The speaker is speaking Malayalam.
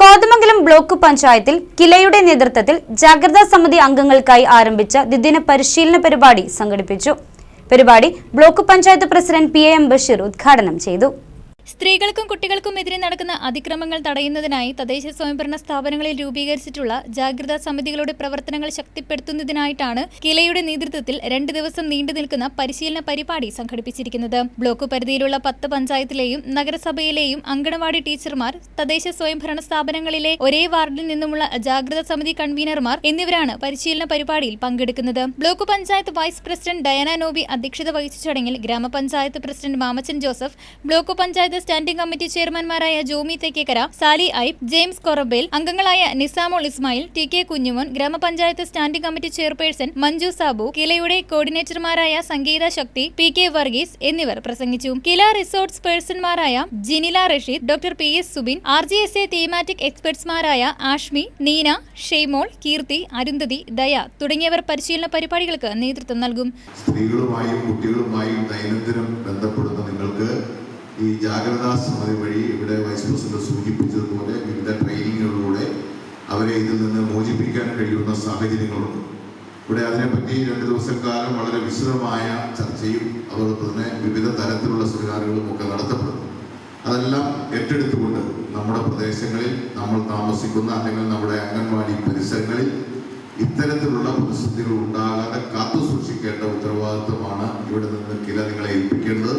കോതമംഗലം ബ്ലോക്ക് പഞ്ചായത്തിൽ കിലയുടെ നേതൃത്വത്തിൽ ജാഗ്രതാ സമിതി അംഗങ്ങൾക്കായി ആരംഭിച്ച ദ്വിദിന പരിശീലന പരിപാടി സംഘടിപ്പിച്ചു. പരിപാടി block panchayat president P A Basheer ഉദ്ഘാടനം ചെയ്തു. സ്ത്രീകൾക്കും കുട്ടികൾക്കും എതിരെ നടക്കുന്ന അതിക്രമങ്ങൾ തടയുന്നതിനായി തദ്ദേശ സ്വയംഭരണ സ്ഥാപനങ്ങളിൽ രൂപീകരിച്ചിട്ടുള്ള ജാഗ്രതാ സമിതികളുടെ പ്രവർത്തനങ്ങൾ ശക്തിപ്പെടുത്തുന്നതിനായിട്ടാണ് കിലയുടെ നേതൃത്വത്തിൽ രണ്ട് ദിവസം നീണ്ടു നിൽക്കുന്ന പരിശീലന പരിപാടി സംഘടിപ്പിച്ചിരിക്കുന്നത്. ബ്ലോക്ക് പരിധിയിലുള്ള പത്ത് പഞ്ചായത്തിലെയും നഗരസഭയിലെയും അങ്കണവാടി ടീച്ചർമാർ തദ്ദേശ സ്വയംഭരണ സ്ഥാപനങ്ങളിലെ ഒരേ വാർഡിൽ നിന്നുമുള്ള ജാഗ്രതാ സമിതി കൺവീനർമാർ എന്നിവരാണ് പരിശീലന പരിപാടിയിൽ പങ്കെടുക്കുന്നത്. Block panchayat vice president Diana Noby അധ്യക്ഷത വഹിച്ച ചടങ്ങിൽ ഗ്രാമപഞ്ചായത്ത് president Mamachan Joseph block panchayat standing committee ചെയർമാൻമാരായ Jomi Thekkekara Sally ഐബ് ജെയിംസ് കൊറബേൽ അംഗങ്ങളായ നിസാമോൾ ഇസ്മായിൽ ടി കെ കുഞ്ഞുമോൻ ഗ്രാമപഞ്ചായത്ത് standing committee chairperson Manju Sabu കിലയുടെ കോർഡിനേറ്റർമാരായ സംഗീത ശക്തി പി കെ വർഗീസ് എന്നിവർ പ്രസംഗിച്ചു. കില resource പേഴ്സൺമാരായ Jinila Rasheed doctor P S Subin R G S A thematic എക്സ്പെർട്സ്മാരായ Ashmi Neena Shaimol Keerthi Arundhati ദയ തുടങ്ങിയവർ പരിശീലന പരിപാടികൾക്ക് നേതൃത്വം നൽകും. സ്ത്രീകളുമായും കുട്ടികളുമായും ദൈനംദിനം ബന്ധപ്പെടുന്ന ഈ ജാഗ്രതാ സമിതി വഴി ഇവിടെ വൈസ് പ്രസിഡന്റ് സൂചിപ്പിച്ചതുപോലെ വിവിധ ട്രെയിനിങ്ങുകളിലൂടെ അവരെ ഇതിൽ നിന്ന് മോചിപ്പിക്കാൻ കഴിയുന്ന സാഹചര്യങ്ങളുണ്ട്. ഇവിടെ അതിനെപ്പറ്റി രണ്ട് ദിവസക്കാലം വളരെ വിശദമായ ചർച്ചയും അതോടൊപ്പം തന്നെ വിവിധ തരത്തിലുള്ള സെമിനാറുകളും ഒക്കെ നടത്തപ്പെടുന്നു. അതെല്ലാം ഏറ്റെടുത്തുകൊണ്ട് നമ്മുടെ പ്രദേശങ്ങളിൽ നമ്മൾ താമസിക്കുന്ന അല്ലെങ്കിൽ നമ്മുടെ അംഗൻവാടി പരിസരങ്ങളിൽ ഇത്തരത്തിലുള്ള പ്രതിസന്ധികൾ ഉണ്ടാകാതെ കാത്തു സൂക്ഷിക്കേണ്ട ഉത്തരവാദിത്വമാണ് ഇവിടെ നിന്ന് കില നിങ്ങളെ ഏൽപ്പിക്കേണ്ടത്.